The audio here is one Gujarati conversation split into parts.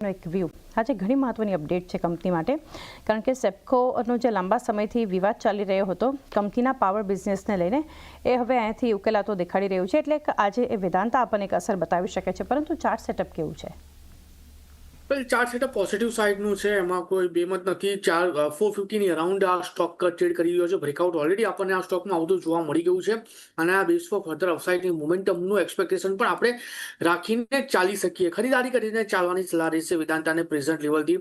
એક વ્યૂ આજે ઘણી મહત્વની અપડેટ છે કંપની માટે. કારણ કે સેપ્કોનો જે લાંબા સમયથી વિવાદ ચાલી રહ્યો હતો, કંપનીના પાવર બિઝનેસને લઈને એ હવે અહીંયાથી ઉકેલાતો દેખાડી રહ્યું છે. એટલે આજે એ વેદાંતા આપણને એક અસર બતાવી શકે છે. પરંતુ ચાર્ટ સેટઅપ કેવું છે? વેલ ચાર્ટ સેટઅપ પોઝિટિવ સાઇડનું છે. એમાં કોઈ બેમત નથી. ચાર ફોર ફિફ્ટીની અરાઉન્ડ આ સ્ટોક ટ્રેડ કરી રહ્યો છે. બ્રેકઆઉટ ઓલરેડી આપણને આ સ્ટોકમાં આવતું જોવા મળી ગયું છે. અને આ બેસ ફોર ફર્ધર અપસાઇડની મુમેન્ટમનું એક્સપેક્ટેશન પણ આપણે રાખીને ચાલી શકીએ. ખરીદારી કરીને ચાલવાની સલાહ રહેશે વેદાંતાને પ્રેઝન્ટ લેવલથી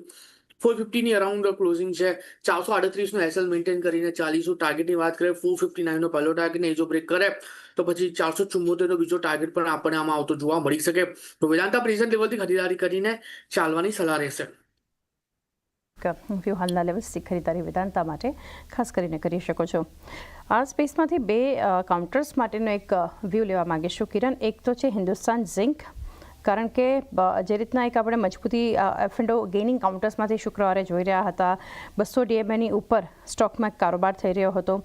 ફોર ફિફ્ટીની અરાઉન્ડ ક્લોઝિંગ છે. ચારસો આડત્રીસનું એસએલ મેન્ટેન કરીને ચાલીસું ટાર્ગેટની વાત કરીએ, ફોર ફિફ્ટી નાઇનનો પહેલો ટાર્ગેટ ને જો બ્રેક કરે. તો પછી ચારસો ચુમ્મોતેરનો બીજો ટાર્ગેટ પણ આપણને આમાં આવતો જોવા મળી શકે. તો વેદાંતા પ્રેઝન્ટ લેવલથી ખરીદારી કરીને ચાલવાની સલાહ રહેશે. હાલના લેવલ્સથી ખરીદારી વેદાંતા માટે ખાસ કરીને કરી શકો છો. આ સ્પેસમાંથી બે કાઉન્ટર્સ માટેનો એક વ્યૂ લેવા માંગીશું. કિરણ, એક તો છે હિન્દુસ્તાન ઝિંક કારણ કે જે રીતના એક આપણે મજબૂતી એફએન્ડો ગેઇનિંગ કાઉન્ટર્સમાંથી શુક્રવારે જોઈ રહ્યા હતા, બસો ડીએમએની ઉપર સ્ટોકમાં કારોબાર થઈ રહ્યો હતો.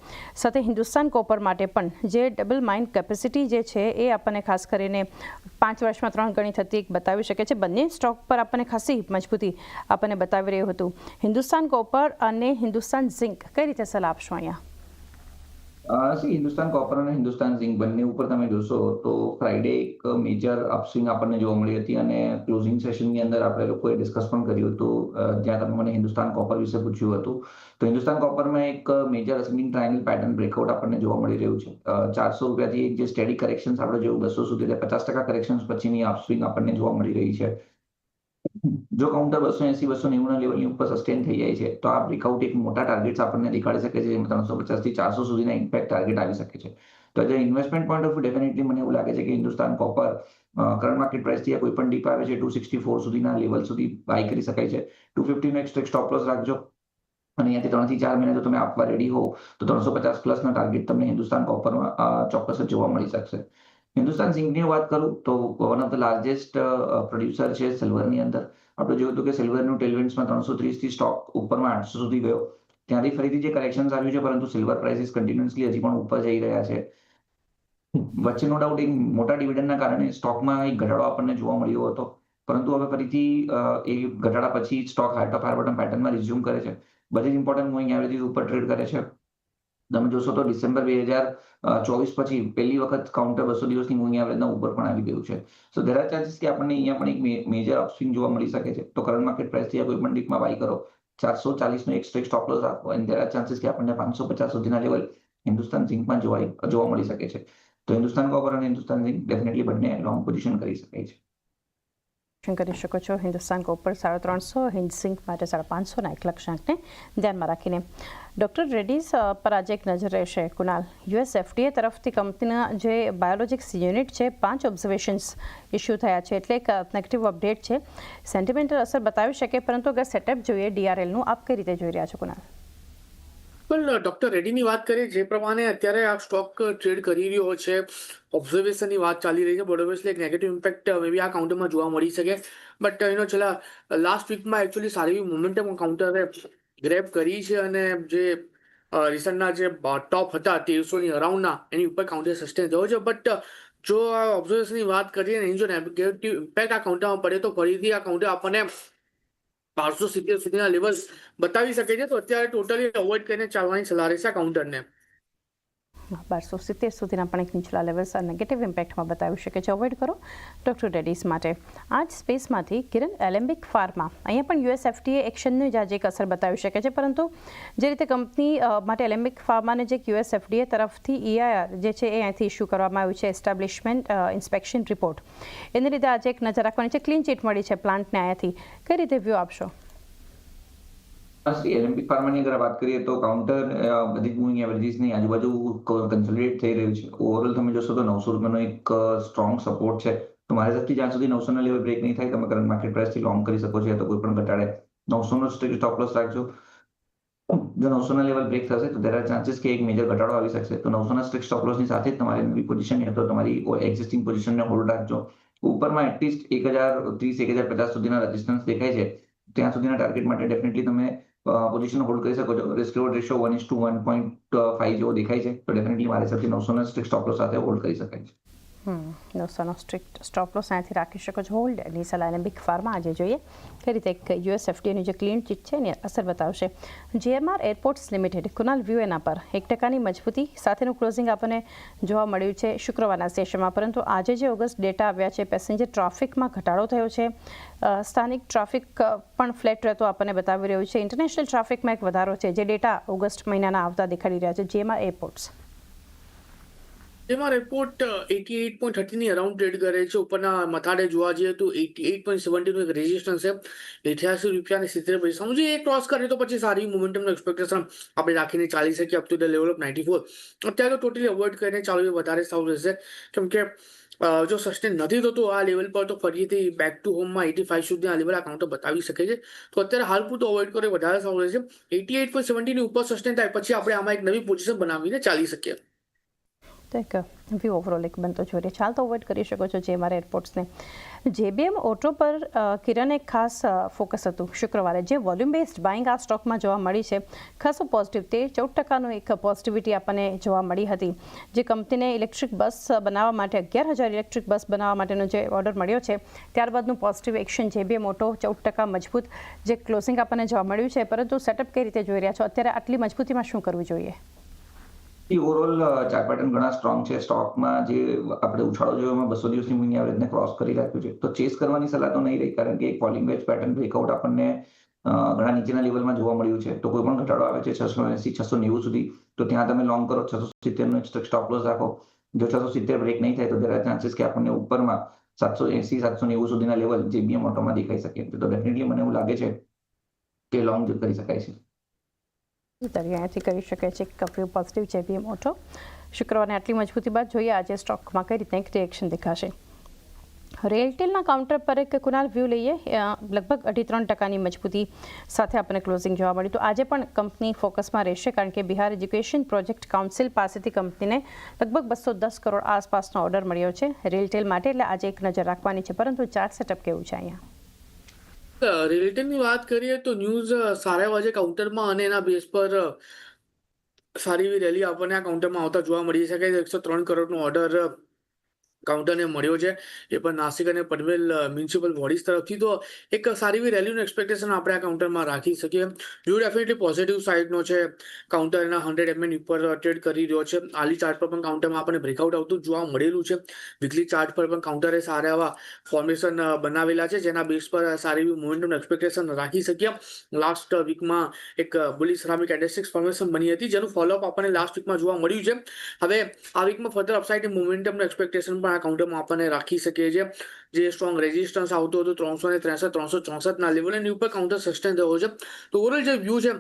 સાથે હિન્દુસ્તાન કોપર માટે પણ જે ડબલ માઇન્ડ કેપેસિટી જે છે, એ આપણને ખાસ કરીને પાંચ વર્ષમાં ત્રણ ગણી થતી એક બતાવી શકે છે. બંને સ્ટોક પર આપણને ખાસી મજબૂતી આપણને બતાવી રહ્યું હતું. હિન્દુસ્તાન કોપર અને હિન્દુસ્તાન ઝિંક કઈ રીતે સલાહ આપશો અહીંયા? સી, હિન્દુસ્તાન કોપર અને હિન્દુસ્તાન ઝિંક બંને ઉપર તમે જોશો તો ફ્રાઈડે એક મેજર અપસ્વિંગ આપણને જોવા મળી હતી અને ક્લોઝિંગ સેશનની અંદર આપણે લોકોએ ડિસ્કસ પણ કર્યું હતું. જ્યાં તમે મને હિન્દુસ્તાન કોપર વિશે પૂછ્યું હતું. તો હિન્દુસ્તાન કોપરમાં એક major ascending triangle pattern breakout આપણને જોવા મળી રહ્યું છે. ચારસો રૂપિયાથી જે સ્ટેડી કરેક્શન્સ આપણે જોયું, બસો સુધી એટલે પચાસ ટકા કરેક્શન્સ પછીની અપસ્વિંગ આપણને જોવા મળી રહી છે. જો કાઉન્ટર બસો એસી બસો નેવું લેવલની ઉપર સસ્ટેન થઈ જાય છે, તો આ બ્રેકઆઉટ એક મોટા ટાર્ગેટ્સ આપણને દેખાડી શકે છે, જેમાં ત્રણસો પચાસથી ચારસો સુધીના ઇમ્પેક્ટ ટાર્ગેટ આવી શકે છે. તો જે ઇન્વેસ્ટમેન્ટ પોઈન્ટ ઓફ ડેફિનેટલી મને એવું લાગે છે કે હિન્દુસ્તાન કોપર કરંટ માર્કેટ પ્રાઇસથી કોઈ પણ ડીપ આવે છે ટુ સિક્સટી ફોર સુધીના લેવલ સુધી બાય કરી શકાય છે. ટુ ફિફ્ટીનો એક સ્ટ્રેક સ્ટોપ લોસ રાખજો. અને અહીંયાથી ત્રણથી ચાર મહિના જો તમે આપવા રેડી હો તો ત્રણસો પચાસ પ્લસના ટાર્ગેટ તમને હિન્દુસ્તાન કોપરમાં ચોક્કસ જ જોવા મળી શકશે. હિન્દુસ્તાન સિંગની વાત કરું, તો one of the largest producer છે સિલ્વરની અંદર. આપણે જોયું હતું કે સિલ્વરનું ટેલવિન્ડ્સમાં ત્રણસો ત્રીસથી સ્ટોક ઉપરમાં આઠસો સુધી ગયો. ત્યાંથી ફરીથી જે કરેક્શન આવ્યું છે, પરંતુ સિલ્વર પ્રાઇસીસ કન્ટિન્યુઅસલી હજી પણ ઉપર જઈ રહ્યા છે. વચ્ચે નો ડાઉટ એક મોટા ડિવિડન્ડના કારણે સ્ટોકમાં એક ઘટાડો આપણને જોવા મળ્યો હતો. પરંતુ હવે ફરીથી એ ઘટાડા પછી stock heart of high bottom પેટર્નમાં રિઝ્યુમ કરે છે. બધી જ ઇમ્પોર્ટન્ટ મૂવિંગ એવરેજીસ ઉપર ટ્રેડ કરે છે. તમે જોશો તો ડિસેમ્બર બે હજાર ચોવીસ પછી પહેલી વખત કાઉન્ટર બસો દિવસની મૂવિંગ એવરેજના ઉપર પણ આવી ગયું છે. સો દેર આર ચાન્સીસ કે આપણને અહીંયા પણ એક મેજર અપસ્વિંગ જોવા મળી શકે છે. તો કરંટ માર્કેટ પ્રાઇસથી કોઈ પણ ડીપમાં બાય કરો. ચારસો ચાલીસનો એક સ્ટ્રેક સ્ટોપ લોસ રાખો એન્ડ દેર આર ચાન્સીસ કે આપણને પાંચસો પચાસ સુધીના લેવલ હિન્દુસ્તાન ઝિંકમાં જોવા જોવા મળી શકે છે. તો હિન્દુસ્તાન કોપર અને હિન્દુસ્તાન ઝિંક ડેફિનેટલી બંને લોંગ પોઝિશન કરી શકાય છે. કરી શકો છો. હિન્દુસ્તાન કોપર સાડા ત્રણસો, હિન્દ સિંક માટે સાડા પાંચસોના એક લક્ષ્યાંકને ધ્યાનમાં રાખીને. ડૉક્ટર રેડ્ડીઝ પર આજે એક નજર રહેશે. કુનાલ યુએસ એફડીએ તરફથી કંપનીના જે બાયોલોજિક્સ યુનિટ છે, પાંચ ઓબ્ઝર્વેશન્સ ઇસ્યુ થયા છે. એટલે એક નેગેટિવ અપડેટ છે. સેન્ટિમેન્ટલ અસર બતાવી શકે, પરંતુ અગર સેટઅપ જોઈએ ડીઆરએલનું આપ કઈ રીતે જોઈ રહ્યા છો કુનાલ વેલ ડોક્ટર રેડ્ડીની વાત કરીએ, જે પ્રમાણે અત્યારે આ સ્ટોક ટ્રેડ કરી રહ્યો છે ઓબ્ઝર્વેશનની વાત ચાલી રહી છે ઓબ્વિયસલી એક નેગેટિવ ઇમ્પેક્ટ મે આ કાઉન્ટરમાં જોવા મળી શકે. બટ એનો છેલ્લા લાસ્ટ વીકમાં એકચ્યુઅલી સારી એવી મોમેન્ટમ કાઉન્ટરે ગ્રેપ કરી છે અને જે રિસન્ટના જે ટોપ હતા તેરસોની અરાઉન્ડના એની ઉપર કાઉન્ટર સસ્ટેન થયો છે. બટ જો આ ઓબ્ઝર્વેશનની વાત કરીએ, એની જો નેગેટિવ ઇમ્પેક્ટ આ કાઉન્ટરમાં પડે તો ફરીથી આ કાઉન્ટર આપણને બારસો સિત્તેર સુધીના લેવલ્સ બતાવી શકે છે. તો અત્યારે ટોટલી અવોઇડ કરીને ચાલવાની સલાહ રહેશે કાઉન્ટરને બારસો સિત્તેર સુધીના પણ એક નીચલા લેવલ્સ નેગેટિવ ઇમ્પેક્ટમાં બતાવી શકે છે. અવોઇડ કરો. ડોક્ટર ડેડીઝ માટે. આ જ સ્પેસમાંથી કિરણ એલેમ્બિક ફાર્મા અહીંયા પણ યુએસ એફટીએ એક્શનની જ આજે એક અસર બતાવી શકે છે. પરંતુ જે રીતે કંપની માટે એલેમ્બિક ફાર્માને જે યુએસ એફડીએ તરફથી ઈઆઈઆર જે છે એ અહીંથી ઇસ્યુ કરવામાં આવ્યું છે એસ્ટાબ્લિશમેન્ટ ઇન્સ્પેક્શન રિપોર્ટ એને લીધે આજે એક નજર રાખવાની છે. ક્લીન ચીટ મળી છે પ્લાન્ટને અહીંયાથી. કઈ રીતે વ્યૂ આપશો? શ્રી એલએમપી ફાર્માની અગર વાત કરીએ તો કાઉન્ટર બધી જ મૂવિંગ એવરેજીસની આજુબાજુ કન્સોલિડેટ થઈ રહ્યું છે. ઓવરઓલ તમે જોશો તો નવસો રૂપિયાનો એક સ્ટ્રોંગ સપોર્ટ છે. તો મારા હિસાબથી જ્યાં સુધી નવસો ના લેવલ બ્રેક નહીં થાય, તમે કરંટ માર્કેટ પ્રાઇસથી લોંગ કરી શકો છો, યા તો કોઈ પણ ઘટાડે. નવસો નો સ્ટોપ લોસ રાખજો. જો નવસો ના લેવલ બ્રેક થશે, તો દેર આર ચાન્સીસ કે એક મેજર ઘટાડો આવી શકશે. તો નવસો ના સ્ટ્રિક સ્ટોપ લોસની સાથે જ તમારી નવી પોઝિશન યા તો તમારી એક્ઝિસ્ટિંગ પોઝિશનને હોલ્ડ રાખજો. ઉપરમાં એટલીસ્ટ એક હજાર ત્રીસ, એક હજાર પચાસ સુધીના રેઝિસ્ટન્સ દેખાય છે. ત્યાં સુધીના ટાર્ગેટ માટે ડેફિનેટલી તમે પોઝિશન હોલ્ડ કરી શકો છો. Risk reward ratio one is to one point five જેવો દેખાય છે. તો ડેફિનેટલી મારી સાથે નવસો ના સ્ટોપ સાથે હોલ્ડ કરી શકાય છે. નવસોનો સ્ટ્રિક્ટ સ્ટોપ લોસ અહીંયાથી રાખી શકો છો. હોલ્ડ એની સલાહ અને બિગ ફાર્મા આજે જોઈએ. કઈ રીતે એક યુએસ એફટીની જે ક્લીન ચીટ છે એની અસર બતાવશે. GMR airports limited Kunal view એના પર. એક ટકાની મજબૂતી, સાથેનું ક્લોઝિંગ આપણને જોવા મળ્યું છે શુક્રવારના સેશનમાં પરંતુ આજે જે ઓગસ્ટ ડેટા આવ્યા છે પેસેન્જર ટ્રાફિકમાં ઘટાડો થયો છે. સ્થાનિક ટ્રાફિક પણ ફ્લેટ રહેતો આપણને બતાવી રહ્યું છે. ઇન્ટરનેશનલ ટ્રાફિકમાં એક વધારો છે. જે ડેટા ઓગસ્ટ મહિનાના આવતા દેખાડી રહ્યા છે. જીએમઆર એરપોર્ટ્સ જેમાં રિપોર્ટ એટી એટ પોઈન્ટ થર્ટીની અરાઉન્ડ ટ્રેડ કરે છે. ઉપરના મથાડે જોવા જઈએ તો એટી એટ પોઈન્ટ સેવન્ટીનું એક રેઝિસ્ટન્સ છે. અઠ્યાસી રૂપિયાને સિત્તેર પૈસા સમજો એ ક્રોસ કરે તો પછી સારી મોમેન્ટમનું એક્સપેક્ટેશન આપણે રાખીને ચાલી શકીએ up to the level of ninety four અત્યારે તો ટોટલી અવોઇડ કરીને ચાલુ એ વધારે સારું રહેશે. કેમ કે જો સસ્ટેન નથી થતું આ લેવલ પર તો ફરીથી બેક ટુ હોમમાં એટી ફાઈવ સુધી આ લેવલ આ બતાવી શકે છે. તો અત્યારે હાલ પૂરતું અવોઇડ કરે વધારે સારું રહેશે. એટી એટ પોઈન્ટ સેવન્ટીની ઉપર સસ્ટેન થાય પછી આપણે આમાં એક નવી પોઝિશન બનાવીને ચાલી શકીએ. તો એક વ્યૂ ઓવરઓલ એક બનતો જોઈએ ચાલ તો અવોઇડ કરી શકો છો જે મારા એરપોર્ટ્સને જેબીએમ ઓટો પર કિરણ એક ખાસ ફોકસ હતું શુક્રવારે. જે વોલ્યુમ બેસ્ડ બાઇંગ આ સ્ટોકમાં જોવા મળી છે. ખાસું પોઝિટિવ તે ચૌદ ટકાનું એક પોઝિટિવિટી આપણને જોવા મળી હતી. જે કંપનીને ઇલેક્ટ્રિક બસ બનાવવા માટે અગિયાર હજાર ઇલેક્ટ્રિક બસ બનાવવા માટેનો જે ઓર્ડર મળ્યો છે, ત્યારબાદનું પોઝિટિવ એક્શન જેબીએમ ઓટો ચૌદ ટકા મજબૂત. જે ક્લોઝિંગ આપણને જોવા મળ્યું છે. પરંતુ સેટઅપ કઈ રીતે જોઈ રહ્યા છો? અત્યારે આટલી મજબૂતીમાં શું કરવું જોઈએ? એ ઓવરઓલ ચાર્ટ પેટર્ન ઘણા સ્ટ્રોંગ છે. સ્ટોકમાં જે આપણે ઉછાળો જોયો એમાં બસો દિવસની મૂવિંગ એવરેજને ક્રોસ કરી રાખ્યું છે. તો ચેસ કરવાની સલાહ તો નહીં રહી, કારણ કે એક ફોલિંગ વેજ પેટર્ન બ્રેકઆઉટ આપણને ઘણા નીચેના લેવલમાં જોવા મળ્યું છે. તો કોઈ પણ ઘટાડો આવે છે છસો એસી, છસો નેવું સુધી, તો ત્યાં તમે લોંગ કરો છસો સિત્તેરનો સ્ટોપ લોસ રાખો. જો છસો સિત્તેર બ્રેક નહીં થાય તો are ચાન્સીસ કે આપણને ઉપરમાં સાતસો એસી, સાતસો નેવું સુધીના લેવલ જે બીએમ ઓટોમાં દેખાઈ શકે. તો ડેફિનેટલી મને એવું લાગે છે કે લોંગ કરી શકાય છે. તરી કરી શકે છે. કફ્યુ પોઝિટિવ છે બી મોટો શુક્રવારે આટલી મજબૂતી બાદ જોઈએ આજે સ્ટોકમાં કઈ રીતે એક રિએક્શન દેખાશે. રેલટેલના કાઉન્ટર પર એક કુનાલ વ્યૂ લઈએ. લગભગ અઢી ત્રણ ટકાની મજબૂતી સાથે આપણને ક્લોઝિંગ જોવા મળ્યું. તો આજે પણ કંપની ફોકસમાં રહેશે કારણ કે બિહાર એજ્યુકેશન પ્રોજેક્ટ કાઉન્સિલ પાસેથી કંપનીને લગભગ બસો દસ કરોડ આસપાસનો ઓર્ડર મળ્યો છે રેલટેલ માટે. એટલે આજે એક નજર રાખવાની છે. પરંતુ ચાર્ટ સેટઅપ કેવું છે અહીંયા? રિલેટેડની વાત કરીએ તો ન્યૂઝ સારા એવા છે કાઉન્ટરમાં અને એના બેઝ પર સારી એવી રેલી આપણને આ કાઉન્ટરમાં આવતા જોવા મળી શકે. છે એકસો ત્રણ કરોડનો ઓર્ડર કાઉન્ટરને મળ્યો છે, એ પણ નાસિક અને પનવેલ મ્યુનિસિપલ બોડીઝ તરફથી. તો એક સારી એવી રેલીનું એક્સપેક્ટેશન આપણે આ કાઉન્ટરમાં રાખી શકીએ. વ્યૂ ડેફિનેટલી પોઝિટિવ સાઇડનો છે. કાઉન્ટર એના હંડ્રેડ એમએન ઉપર ટ્રેડ કરી રહ્યો છે. આલી ચાર્ટ પર પણ કાઉન્ટરમાં આપણને બ્રેકઆઉટ આવતું જોવા મળેલું છે. વીકલી ચાર્ટ પર પણ કાઉન્ટરે સારા એવા ફોર્મેશન બનાવેલા છે, જેના બેઝ પર સારી એવી મોમેન્ટનું એક્સપેક્ટેશન રાખી શકીએ. લાસ્ટ વીકમાં એક બુલી સરામિક કેન્ડલસ્ટિક્સ ફોર્મેશન બની હતી, જેનું ફોલોઅપ આપણને લાસ્ટ વીકમાં જોવા મળ્યું છે. હવે આ વીકમાં ફર્ધર અપસાઇડ મોમેન્ટમનું એક્સપેક્ટેશન પણ આ કાઉન્ટરમાં આપણને રાખી શકીએ છીએ. જે સ્ટ્રોંગ રેઝિસ્ટન્સ આવતો હતો ત્રણસો ને ત્રેસઠ, ત્રણસો ચોસઠના લેવલ એની ઉપર કાઉન્ટર સસ્ટેન થયો છે. તો ઓવરઓલ જે વ્યૂ છે,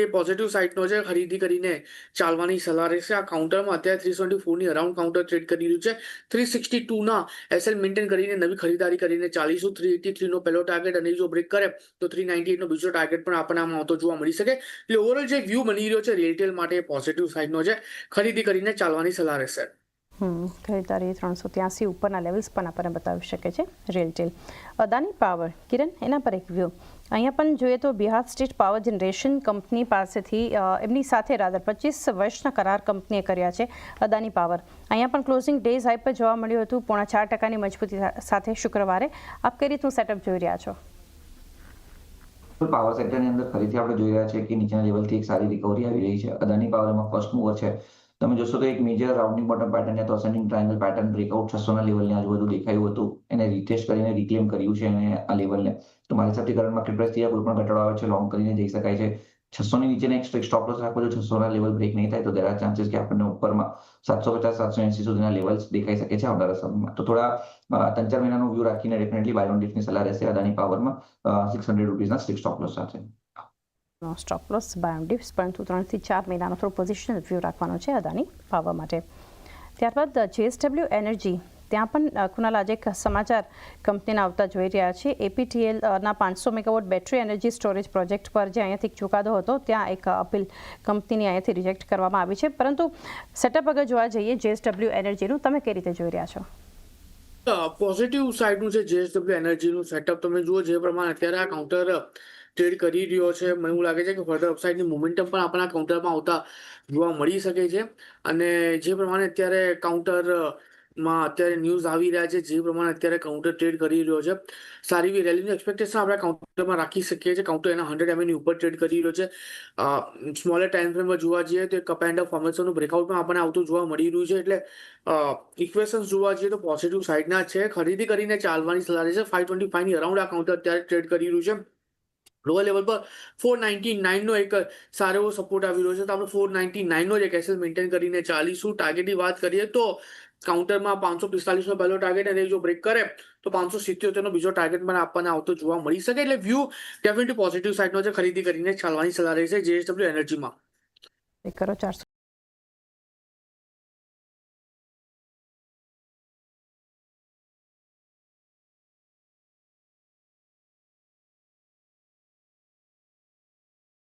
એ પોઝિટિવ સાઇડનો છે. ખરીદી કરીને ચાલવાની સલાહ રહેશે. આ કાઉન્ટરમાં અત્યારે થ્રી ટ્વેન્ટી ફોરની અરાઉન્ડ કાઉન્ટર ટ્રેડ કરી રહ્યું છે. થ્રી સિક્સટી ટુના એસએલ મેન્ટેન કરીને નવી ખરીદારી કરીને ચાલીસું થ્રી એટી થ્રીનો પહેલો ટાર્ગેટ અને જો બ્રેક કરે, તો થ્રી નાઇન્ટી એટનો બીજો ટાર્ગેટ પણ આપણને આમાં આવતો જોવા મળી શકે. એટલે ઓવરઓલ જે વ્યૂ બની રહ્યો છે રિટેલ માટે પોઝિટિવ સાઇડનો છે. ખરીદી કરીને ચાલવાની સલાહ રહેશે. ખરીદારી ત્રણસો ત્યાસી ઉપરના લેવલ્સ પણ આપણને બતાવી શકે છે રેલટેલ અદાની પાવર કિરણ, એના પર એક વ્યૂ અહીંયા પણ જોઈએ તો Bihar state power generation company પાસેથી એમની સાથે રાદર પચીસ વર્ષના કરાર કંપનીએ કર્યા છે અદાની પાવર અહીંયા પણ ક્લોઝિંગ ડેઝ હાઈ પર જોવા મળ્યું હતું. પોણા ચાર ટકાની મજબૂતી સાથે શુક્રવારે. આપ કઈ રીતનું સેટઅપ જોઈ રહ્યા છો? પાવર સેક્ટરની અંદર ફરીથી આપણે જોઈ રહ્યા છીએ કે નીચેના લેવલથી એક સારી રિકવરી આવી રહી છે. અદાની પાવરમાં ફર્સ્ટ મૂવર છે. તમે જોશો તો એક મેજર રાઉન્ડિંગ બોટમ પેટર્ન અથવા તો અસેન્ડિંગ ટ્રાયંગલ પેટર્ન બ્રેકઆઉટ છસોના લેવલની આજુબાજુ દેખાયું હતું. એને રિટેસ્ટ કરીને રિક્લેમ કર્યું છે એને આ લેવલને તો મારા હિસાબથી કરંટ માર્કેટ પ્રાઇસ કોઈ પણ ઘટાડો આવે છે લોંગ કરીને જઈ શકાય છે. છસો ની નીચેના એક સ્ટોપ લોસ રાખો જો છસો ના લેવલ બ્રેક નહીં થાય તો દેર આર ચાન્સીસ કે આપણને ઉપરમાં સાતસો પચાસ, સાતસો એસી સુધીના લેવલ્સ દેખાઈ શકે છે આવનારા સમયમાં. તો થોડા ત્રણ ચાર મહિનાનો વ્યૂ રાખીને ડેફિનેટલી બાય ઓન ડિફની સલાહ રહેશે અદાની પાવરમાં સિક્સ હંડ્રેડ રૂપીઝના સિક્સ સ્ટોપ લોસ સાથે. Stop loss buy on dips પરંતુ ત્રણથી ચાર મહિનાનો થોડો પોઝિશનલ વ્યૂ રાખવાનો છે અદાની પાવર માટે ત્યારબાદ જેએસડબલ્યુ એનર્જી ત્યાં પણ કુનાલ આજે એક સમાચાર કંપનીના આવતા જોઈ રહ્યા છે એપીટીએલના પાંચસો megawatt battery energy storage project પર જે અહીંયાથી ચુકાદો હતો ત્યાં એક અપીલ કંપનીની અહીંયાથી રિજેક્ટ કરવામાં આવી છે પરંતુ સેટઅપ અગર જોવા જઈએ જેએસડબલ્યુ એનર્જીનું તમે કઈ રીતે જોઈ રહ્યા છો પોઝિટિવ સાઇડનું છે જેએસડબલ્યુ એનર્જીનું સેટઅપ તમે જુઓ જે પ્રમાણે અત્યારે આ કાઉન્ટર ટ્રેડ કરી રહ્યો છે. મને એવું લાગે છે કે ફર્ધર અપસાઇડની મોમેન્ટમ પણ આપણા કાઉન્ટરમાં આવતા જોવા મળી શકે છે. અને જે પ્રમાણે અત્યારે કાઉન્ટરમાં અત્યારે ન્યૂઝ આવી રહ્યા છે, જે પ્રમાણે અત્યારે કાઉન્ટર ટ્રેડ કરી રહ્યો છે. સારી એવી રેલીનું એક્સપેક્ટેશન આપણે કાઉન્ટરમાં રાખી શકીએ છીએ. કાઉન્ટર એના હંડ્રેડ એમએની ઉપર ટ્રેડ કરી રહ્યો છે. સ્મોલર ટાઈમ ફ્રેમમાં જોવા જઈએ તો કપ એન્ડ ઓફ ફોર્મેશનનું બ્રેકઆઉટ પણ આપણને આવતું જોવા મળી રહ્યું છે. એટલે ઇક્વેશન્સ જોવા જઈએ તો પોઝિટિવ સાઇડના છે. ખરીદી કરીને ચાલવાની સલાહ છે. ફાઈવ ટ્વેન્ટી ફાઈવની અરાઉન્ડ આ કાઉન્ટર અત્યારે ટ્રેડ કરી રહ્યું છે. લોઅર લેવલ પર ફોર નાઇન્ટી નાઇનનો એક સારો એવો સપોર્ટ આવી રહ્યો છે. તો આપણે ફોર નાઇન્ટી નાઇનનો જ એક એસએલ મેન્ટેન કરીને ચાલીશું ટાર્ગેટની વાત કરીએ તો કાઉન્ટરમાં પાંચસો પિસ્તાલીસનો પહેલો ટાર્ગેટ અને જો બ્રેક કરે તો પાંચસો સિત્યોતેરનો બીજો ટાર્ગેટ પણ આપણને આવતો જોવા મળી શકે. એટલે વ્યૂ ડેફિનેટલી પોઝિટિવ સાઇડનો છે. ખરીદી કરીને ચાલવાની સલાહ રહેશે જેએસડબલ્યુ એનર્જીમાં કરો ચારસો